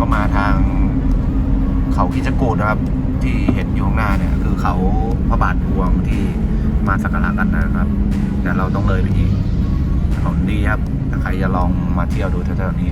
ก็มาทางเขาคิดจกูดนะครับ ที่เห็นอยู่ข้างหน้าเนี่ย คือเขาพระบาทพวงที่มาสักการะกันนะครับ แต่เราต้องเลยไปอีกถนนดีครับถ้าใครจะลองมาเที่ยวดูแถวๆนี้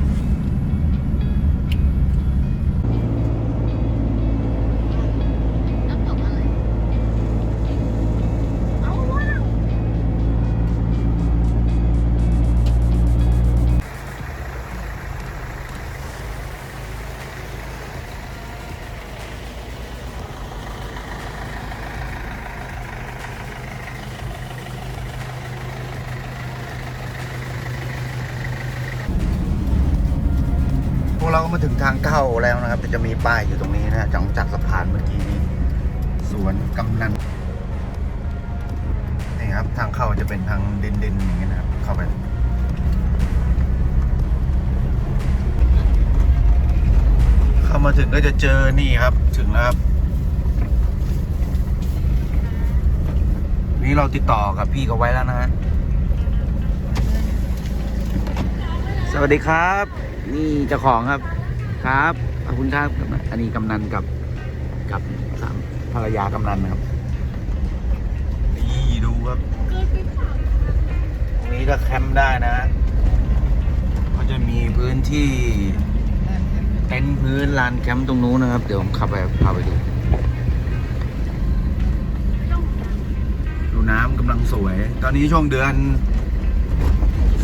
วกเราก็มาถึงทางเข้าแล้วนะครับจะมีป้ายอยู่ตรงนี้นะจากจากสะพานเมื่อกี้นี้สวนกำนันนี่ครับ ทางเข้าจะเป็นทางดินดินๆอย่างนี้นะครับ เข้าไปเข้ามาถึงก็จะเจอนี่ครับ ถึงแล้วครับ นี่เราติดต่อกับพี่เขาไว้แล้วนะฮะสวัสดีครับ นี่เจ้าของครับ ครับขอบคุณครับอันนี้กำนันกับกับสามภรรยากำนันนะครับนี่ดูครับเกินไปเปล่าตรงนี้ก็แคมป์ได้นะก็จะมีพื้นที่เต็นท์พื้นลานแคมป์ตรงนู้นนะครับ เดี๋ยวผมขับไปพาไปดู ดูน้ำกำลังสวย ตอนนี้ช่วงเดือน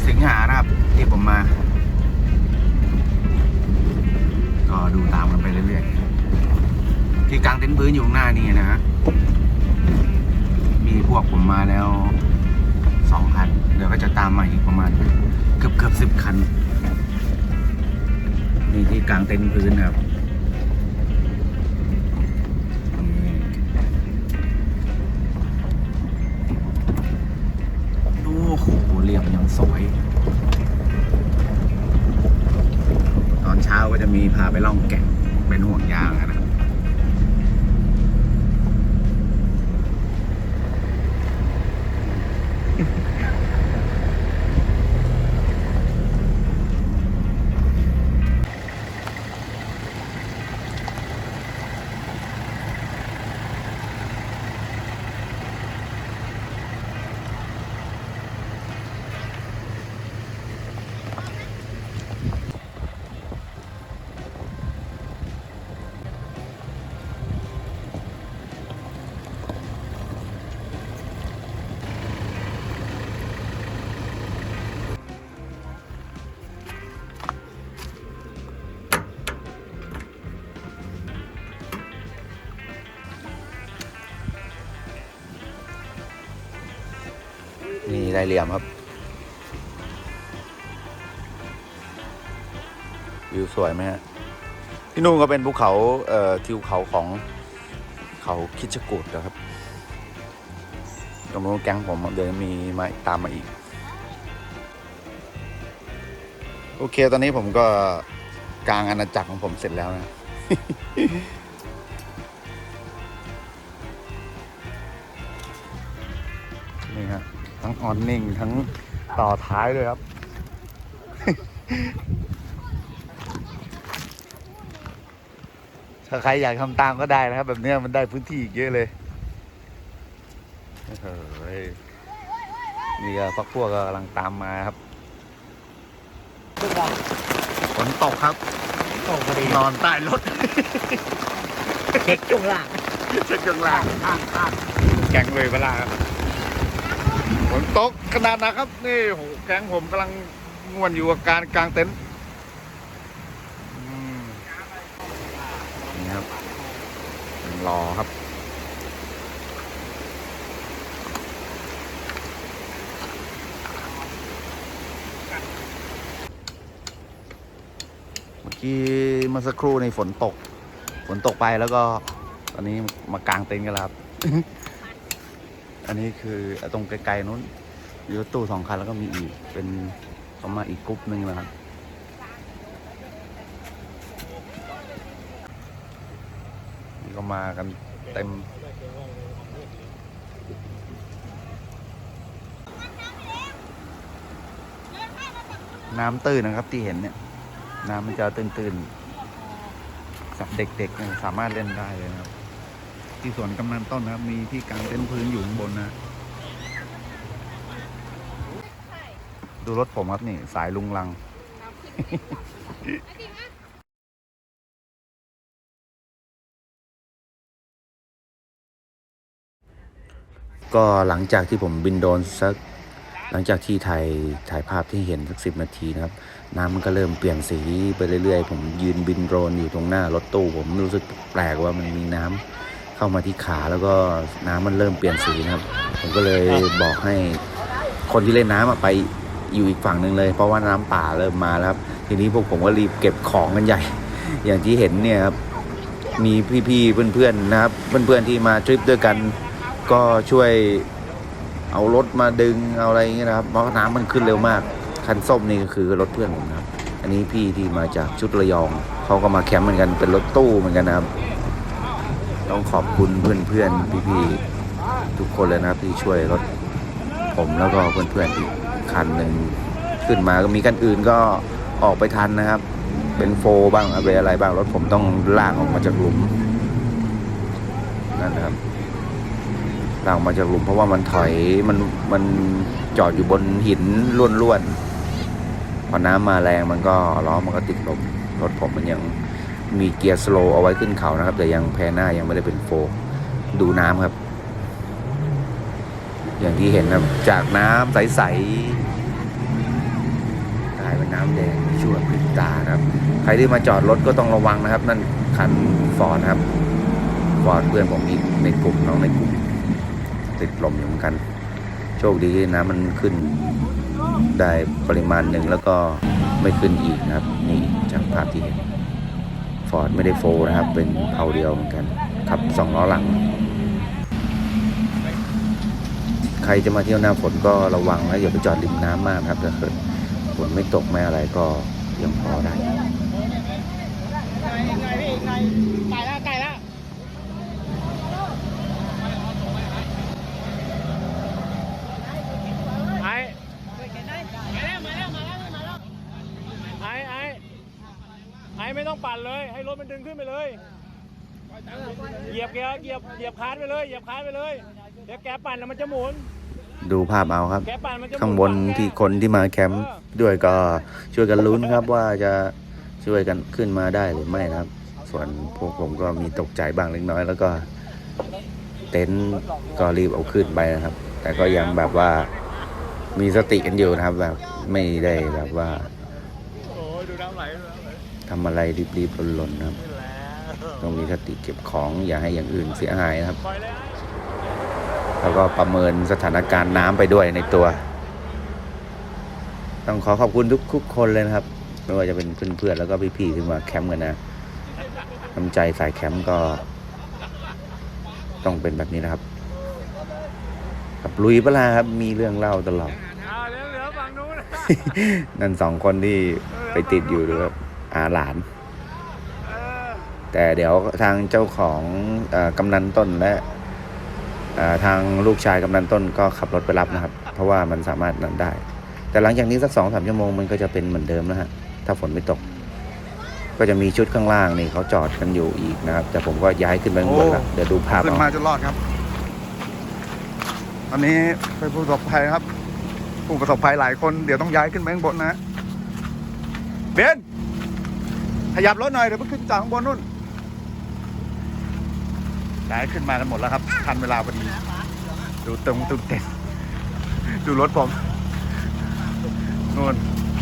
สิงหานะครับที่ผมมา ก็ดูตามกันไปเรื่อยๆ ที่กลางเต็นท์พื้นอยู่ข้างหน้านี่นะฮะ มีพวกผมมาแล้วสองคัน เดี๋ยวก็จะตามมาอีกประมาณเกือบเกือบสิบคัน นี่ที่กลางเต็นท์พื้นครับนี่โอ้โหเรียบยังสวย เช้าก็จะมีพาไปล่องแก่งเป็นห่วงยางนะครับ ได้เหลี่ยมครับ วิวสวยไหมฮะที่นู่นก็เป็นภูเขาเอ่อทิวเขาของเขาคิดจกูดนะครับตรงนู้นแก๊งผมเดี๋ยวมีมาตามมาอีก โอเค ตอนนี้ผมก็กลางอาณาจักรของผมเสร็จแล้วนะ ออนนิ่งทั้งต่อท้ายด้วยครับ ถ้าใครอยากทำตามก็ได้นะครับ แบบเนี้ยมันได้พื้นที่อีกเยอะเลยเฮ้ยนี่ก็พักพวกก็กำลังตามมาครับตึกอะฝนตกครับตกพอดีนอนใต้รถเช็คช่วงล่างเเช็คเครื่องล่างข้างข้างแกงเลยเวลาครับฝ นตกขนาดนะครับ นี่โหแก๊งผมกำลังง่วนอยู่กับการกลางเต็นท์นี่ครับรอครับเมื่อกี้เมื่อสักครู่ในฝนตก ฝนตกไปแล้วก็ ตอนนี้มากางเต็นท์กันแล้วครับ อันนี้คือตรงไกลๆนู้นมีรถตู้สองคันแล้วก็มีอีกเป็นเขามาอีกกรุ๊ปหนึ่งนะครับนี่ก็มากันเต็มน้ำตื้นนะครับที่เห็นเนี่ย น้ำมันจะตื้นๆสับเด็กๆสามารถเล่นได้เลยนะครับ ที่สวนกำนันต้นนะครับ มีที่กางเต็นท์พื้นอยู่ข้างบนนะ ดูรถผมครับนี่ สายลุงลัง ก็หลังจากที่ผมบินโดรนสักหลังจากที่ถ่ายถ่ายภาพที่เห็นสักสิบนาทีนะครับ น้ำมันก็เริ่มเปลี่ยนสีไปเรื่อยๆ ผมยืนบินโดรนอยู่ตรงหน้ารถตู้ ผมรู้สึกแปลกว่ามันมีน้ำ เข้ามาที่ขาแล้วก็น้ำมันเริ่มเปลี่ยนสีนะครับ ผมก็เลยบอกให้คนที่เล่นน้ำอะไปอยู่อีกฝั่งหนึ่งเลย เพราะว่าน้ำป่าเริ่มมาแล้วครับ ทีนี้พวกผมก็รีบเก็บของกันใหญ่ อย่างที่เห็นเนี่ยครับมีพี่ๆเพื่อนๆนะครับ เพื่อนๆที่มาทริปด้วยกันก็ช่วยเอารถมาดึงเอาอะไรอย่างเงี้ยนะครับเพราะน้ำมันขึ้นเร็วมาก คันส้มนี่ก็คือรถเพื่อนผมนะครับ อันนี้พี่ที่มาจากชุดระยองเขาก็มาแคมป์เหมือนกันเป็นรถตู้เหมือนกันนะครับ ต้องขอบคุณเพื่อนๆพี่ๆทุกคนเลยนะครับที่ช่วยรถผมแล้วก็เพื่อนๆอีกคันหนึ่งขึ้นมาก็มีคันอื่นก็ออกไปทันนะครับ เป็นโฟบ้างอะไรอะไรบ้างรถผมต้องลากออกมาจากหลุมนั่นนะครับลากออกมาจากหลุมเพราะว่ามันถอยมันมันจอดอยู่บนหินล้วนๆพอน้ำมาแรงมันก็ล้อมันก็ติดลมรถผมมันยัง มีเกียร์สโลว์เอาไว้ขึ้นเขานะครับ แต่ยังแพหน้ายังไม่ได้เป็นโฟร์ดูน้ำครับ อย่างที่เห็นครับจากน้ำใสๆกลายเป็นน้ำแดงชั่วพริบตานครับ ใครที่มาจอดรถก็ต้องระวังนะครับ นั่นคันฟอร์ดครับฟอร์ดเพื่อนผมอีกในกลุ่มน้องในกลุ่มติดลมอยู่เหมือนกัน โชคดีที่น้ำมันขึ้นได้ปริมาณหนึ่งแล้วก็ไม่ขึ้นอีกนะครับ นี่จากภาพที่เห็น ฟอร์ดไม่ได้โฟร์นะครับ เป็นเผาเดียวเหมือนกันขับสองล้อหลัง ใครจะมาเที่ยวหน้าฝนก็ระวังนะอย่าไปจอดริมน้ำมากครับถ้าเกิดฝนไม่ตกไม่อะไรก็ยังพอได้ ไกลพี่ไกลไกลแล้วไกลแล้วไอ้มาแล้วมาแล้วมาแล้วมาแล้วไอ้ไอ้ไอ้ไม่ต้อง ปั่นเลย ให้รถมันดึงขึ้นไปเลย เหยียบเกียร์เหยียบเหยียบคานไปเลยเหยียบคานไปเลยเดี๋ยวแกปั่นแล้วมันจะหมุนดูภาพเอาครับ แกปั่นมันจะหมุข้างบนที่คนที่มาแคมป์ด้วยก็ช่วยกันลุ้นครับว่าจะช่วยกันขึ้นมาได้หรือไม่นะครับ ส่วนพวกผมก็มีตกใจบ้างเล็กน้อย แล้วก็เต็นท์ก็รีบเอาขึ้นไปนะครับ แต่ก็ยังแบบว่ามีสติกันอยู่นะครับแบบไม่ได้แบบว่า โอ้ยดูน้ำไหลดูน้ำไหล ทำอะไรรีบๆหล่นๆนะครับ ต้องมีสติเก็บของอย่าให้อย่างอื่นเสียหายนะครับปล่อยเลยไอ้แล้วก็ประเมินสถานการณ์น้ำไปด้วยในตัว ต้องขอขอบคุณทุกทุกคนเลยนะครับไม่ว่าจะเป็นเพื่อนๆแล้วก็พี่ๆที่มาแคมป์กันนะน้ำใจสายแคมป์ก็ ต้องเป็นแบบนี้นะครับกับลุยปะลาครับมีเรื่องเล่าตลอดเอาเหลือเหลือฝั่งนู้นนั่นสองคนที่ไปติดอยู่ด้วยครับ อาหลานเออแต่เดี๋ยวทางเจ้าของเออกำนันต้นและเอ่อทางลูกชายกำนันต้นก็ขับรถไปรับนะครับ เพราะว่ามันสามารถนั่นได้ แต่หลังจากนี้สักสองสามชั่วโมงมันก็จะเป็นเหมือนเดิมแล้วฮะถ้าฝนไม่ตก ก็จะมีชุดข้างล่างนี่เขาจอดกันอยู่อีกนะครับ แต่ผมก็ย้ายขึ้นไปข้างบนแล้วเดี๋ยวดูภาพขึ้นเอามาจนรอดครับตอนนี้เป็นผู้ประสบภัยครับ ผู้ประสบภัยหลายคนเดี๋ยวต้องย้ายขึ้นไปข้างบนนะเบน ขยับรถหน่อยเดี๋ยวเพิ่งขึ้นจากข้างบนนู่นไปย้ายขึ้นมากันหมดแล้วครับ ทันเวลาพอดี ดูต็มตุ้มเต็มดูรถผมนู่น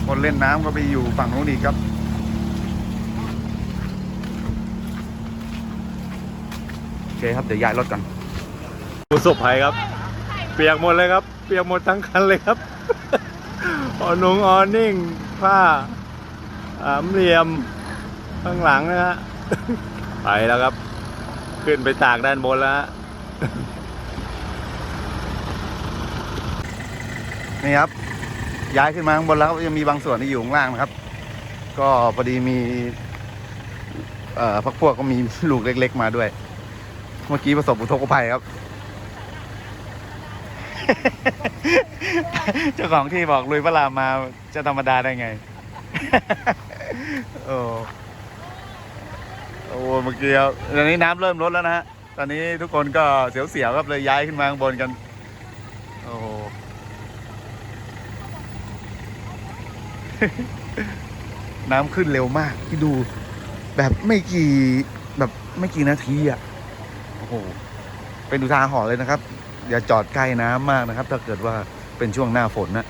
คนเล่นน้ำก็ไปอยู่ฝั่งนู้นอีกครับโอเคครับเดี๋ยวย้ายรถกันผู้สบภัยครับ เปียกหมดเลยครับ เปียกหมดทั้งคันเลยครับออนุงออนิ่งผ้าสามเหลี่ยม ข้างหลังนะฮะไปแล้วครับ ขึ้นไปตากด้านบนแล้วฮะนี่ครับ ย้ายขึ้นมาข้างบนแล้วครับยังมีบางส่วนที่อยู่ข้างล่างนะครับ ก็พอดีมี เอ่อพักพวกก็มีลูกเล็ก ๆ มาด้วย เมื่อกี้ประสบอุทกภัยครับเจ้าของที่บอกลุยพระรามมาจะธรรมดาได้ไง โอ้ โอ้เมื่อกี้ครับตอนนี้น้ำเริ่มลดแล้วนะฮะตอนนี้ทุกคนก็เสียวๆครับเลยย้ายขึ้นมาข้างบนกันโอ้โหน้ำขึ้นเร็วมากที่ดู แบบไม่กี่แบบไม่กี่นาทีอะโอ้โหเป็นอุทาหรณ์เลยนะครับ อย่าจอดใกล้น้ำมากนะครับ ถ้าเกิดว่าเป็นช่วงหน้าฝนนะ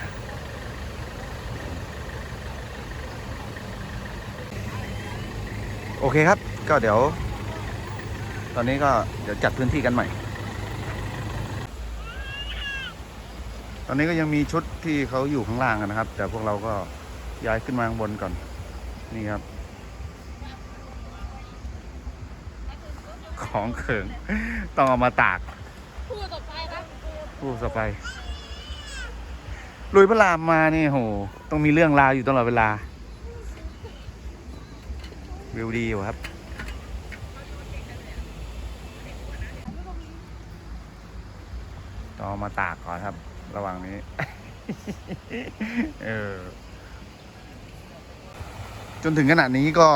โอเคครับ ก็เดี๋ยว ตอนนี้ก็เดี๋ยวจัดพื้นที่กันใหม่ ตอนนี้ก็ยังมีชุดที่เขาอยู่ข้างล่างกันนะครับ แต่พวกเราก็ย้ายขึ้นมาข้างบนก่อน นี่ครับ ของเขิง ต้องเอามาตากพูดต่อไปครับผู้สไปลุยพระรามมานี่โห ต้องมีเรื่องราวอยู่ตลอดเวลา วิวดีอยู่ครับ ต้องเอามาตากก่อนครับ ระหว่างนี้ เออ จนถึงขนาดนี้ก็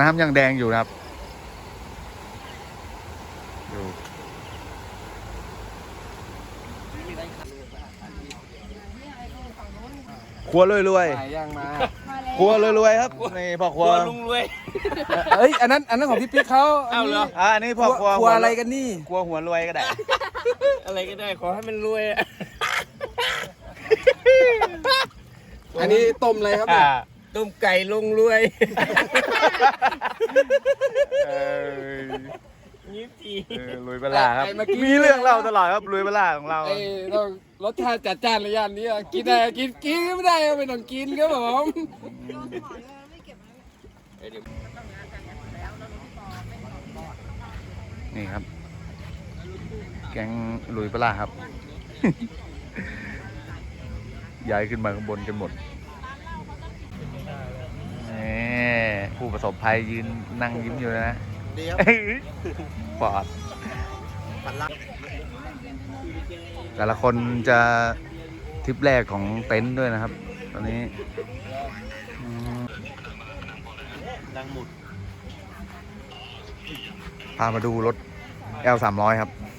น้ำยังแดงอยู่นะครับดูครัวรวยรวยย่างมาๆครัวรวยรวยๆครับนี่พ่อครัวลุงรวยเอ้ยอันนั้นอันนั้นของพี่ปิ๊กเขาอ้าวเหรออ่าอันนี้พ่อครัวครัวอะไรกันนี่ครัวหัวรวยก็ได้ อะไรก็ได้ขอให้มันรวยอะอันนี้ต้มอะไรครับเนี่ยต้มไก่ลุงรวยเออยี่สิบสี่เออรวยเวลาครับ ไอ้เมื่อกี้ มีเรื่องเล่าตลอดครับรวยเวลาของเราไอ้ต้องรสชาติจัดจ้านระยานนี้อะกินได้กินกินก็ไม่ได้ก็ไม่ต้องกินครับผมนี่ครับ แก๊งลุยเวลาครับ ย้ายขึ้นมาข้างบนกันหมดนี่ผู้ประสบภัยยืนนั่งยิ้มอยู่นะดีครับปอดแต่ละคนจะทริปแรกของเต็นท์ด้วยนะครับ ตอนนี้อืมดังหมุดพามาดูรถ L 3 0 0 ครับย้าย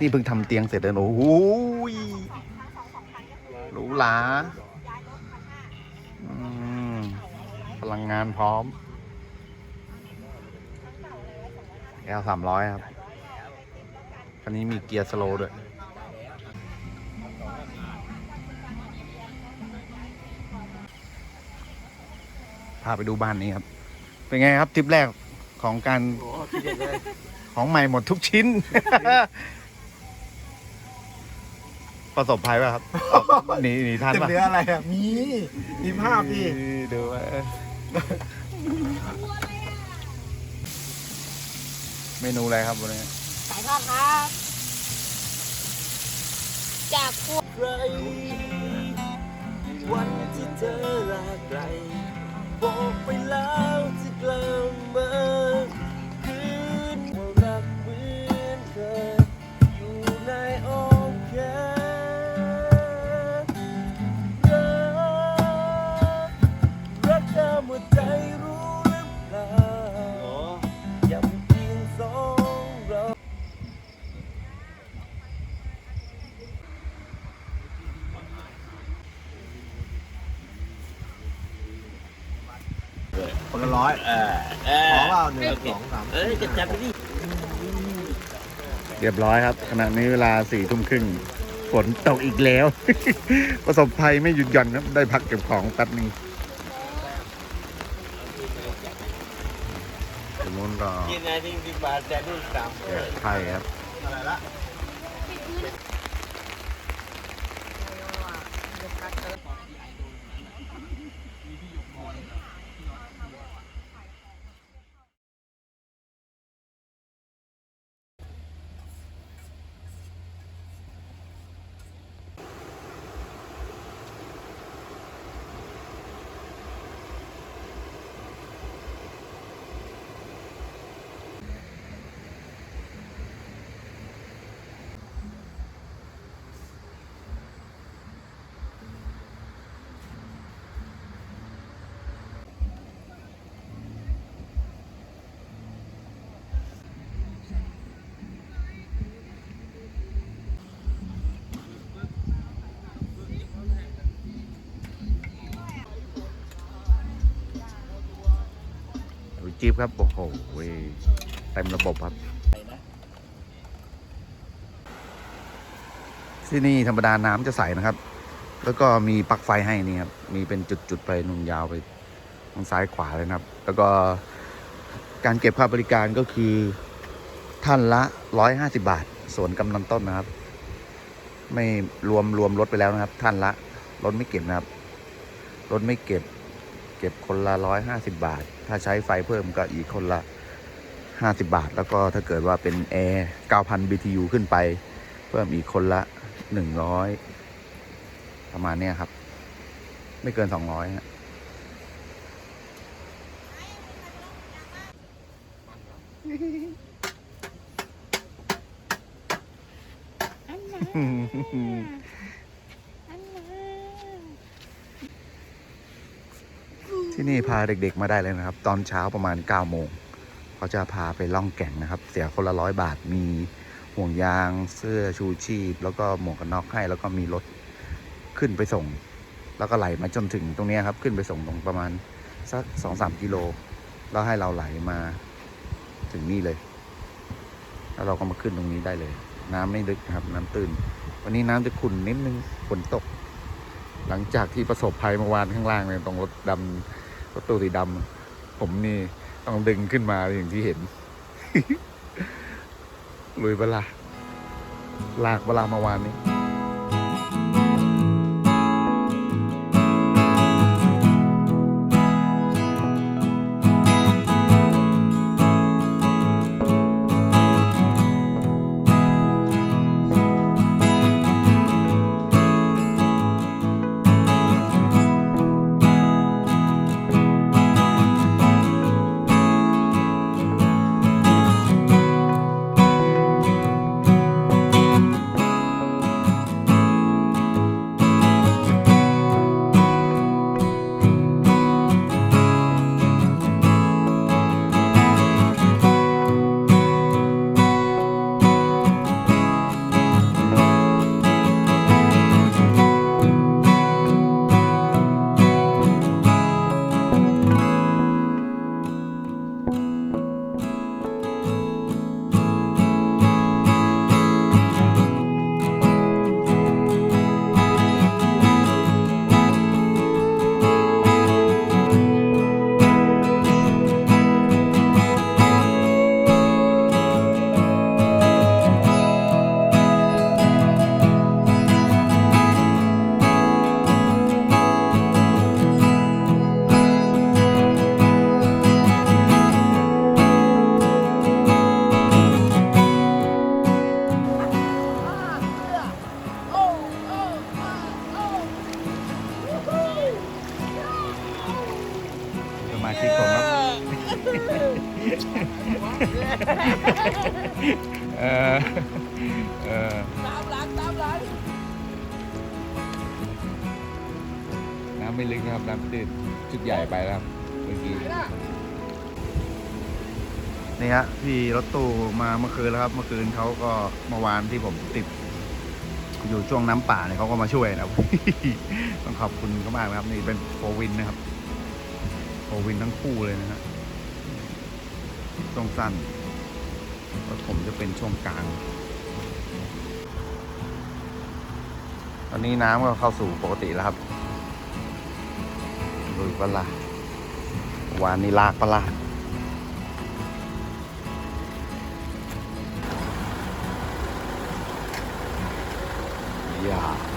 นี่เพิ่งทำเตียงเสร็จเลยโอ้โหยหรูหราอืมพลังงานพร้อม L 3 0 0ครับ คันนี้มีเกียร์สโลว์ด้วย พาไปดูบ้านนี้ครับ เป็นไงครับทริปแรกของการโอ้ที่เด็ดเลยของใหม่หมดทุกชิ้น ประสบภัยป่ะครับ หนีหนีทันจะป่ะเหลืออะไรอะ มีมีภาพดิดูว่าเมนูอะไรครับวันนี้สายทอดครับ จากพวกใครวันที่เธอลาไกลบอกไปแล้วจะกลับมา คนละร้อยเออเอขออเปล่าหนึ่งสองสามเอ้ยจะจับไปดิเรียบร้อยครับ ขณะนี้เวลาสี่ทุ่มครึ่งฝนตกอีกแล้ว ประสบภัยไม่หยุดหย่อนครับได้พักเก็บของแป๊บนึงตรงนู้นก็กินอะไรที่ที่บาทจะนู่นสามเก็บไข่ครับอะไรละ ดูจิ๊บครับ โอ้โหเต็มระบบครับ ที่นี่ธรรมดาน้ำจะใสนะครับ แล้วก็มีปลั๊กไฟให้นี่ครับ มีเป็นจุดๆไปนุ่นยาวไปทางซ้ายขวาเลยนะครับ แล้วก็การเก็บค่าบริการก็คือท่านละ 150 บาท ส่วนกำนันต้นนะครับ ไม่รวมรวมรถไปแล้วนะครับ ท่านละรถไม่เก็บนะครับรถไม่เก็บ เก็บคนละ150บาท ถ้าใช้ไฟเพิ่มก็อีกคนละ50บาท แล้วก็ถ้าเกิดว่าเป็นแอร์9,000 BTU ขึ้นไป เพิ่มอีกคนละ100ประมาณเนี้ยครับ ไม่เกิน200ฮะ ที่นี่พาเด็กๆมาได้เลยนะครับ ตอนเช้าประมาณ9โมงเขาจะพาไปล่องแก่งนะครับ เสียคนละร้อยบาทมีห่วงยางเสื้อชูชีพ แล้วก็หมวกกันน็อกให้ แล้วก็มีรถขึ้นไปส่ง แล้วก็ไหลมาจนถึงตรงนี้ครับ ขึ้นไปส่งตรงประมาณสักสองสามกิโลแล้วให้เราไหลมาถึงนี่เลย แล้วเราก็มาขึ้นตรงนี้ได้เลย น้ำไม่ลึกนะครับ น้ำตื้น วันนี้น้ำจะขุ่นนิดนึงฝนตก หลังจากที่ประสบภัยเมื่อวานข้างล่างเนี่ยตรงรถดำ รถตู้สีดำผมนี่ต้องดึงขึ้นมาอย่างที่เห็น ลุยเวลาลากเวลาเมื่อวานนี้ เออเออน้ำไม่ลึกนะครับ น้ำตื้นชุดใหญ่ไปแล้วครับเมื่อกี้นี่ฮะพี่รถตู้มาเมื่อคืนแล้วครับ เมื่อคืนเขาก็เมื่อวานที่ผมติด อยู่ช่วงน้ำป่าเนี่ยเขาก็มาช่วยนะครับ ต้องขอบคุณเขามากนะครับ นี่เป็นโฟวินนะครับโฟวินทั้งคู่เลยนะฮะช่วงสั้น รถผมจะเป็นช่วงกลาง ตอนนี้น้ำก็เข้าสู่ปกติแล้วครับลุยปละวานนี้ลากปละอย่าฮ่า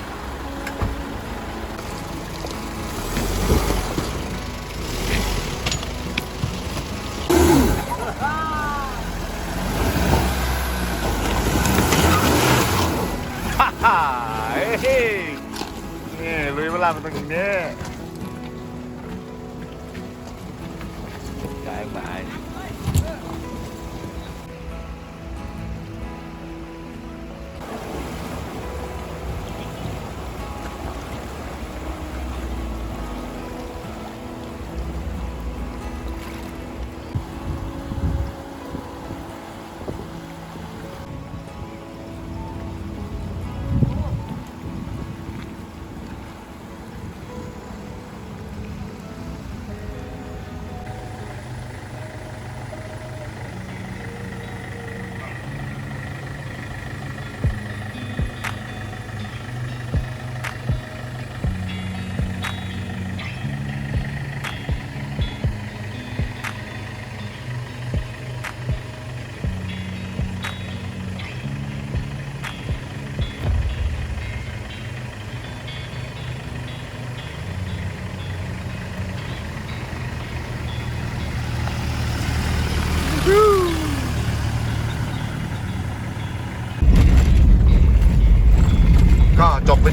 นี่ลุยเวลามันตรงนี้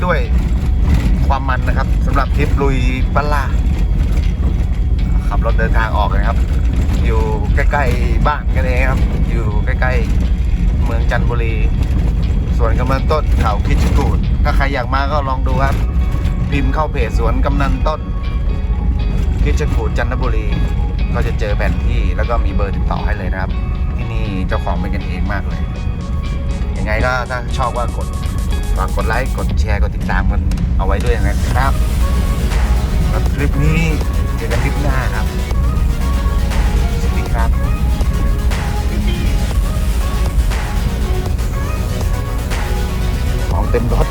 ด้วยความมันนะครับสำหรับทริปลุยบ้านล่าขับรถเดินทางออกนะครับ อยู่ใกล้ๆบ้านกันเองครับ อยู่ใกล้ๆเมืองจันทบุรี สวนกำนันต้นเขาคิดกูดถ้าใครอยากมาก็ลองดูครับ พิมพ์เข้าเพจสวนกำนันต้นคิดจกูดจันทบุรี ก็จะเจอแผนที่แล้วก็มีเบอร์ติดต่อให้เลยนะครับ ที่นี่เจ้าของเป็นกันเองมากเลยยังไงก็ถ้าชอบก็กด ฝากกดไลค์กดแชร์กดติดตามกันเอาไว้ด้วยนะครับแล้วคลิปนี้เจอกันคลิปหน้าครับสวัสดีครับของเต็มรถ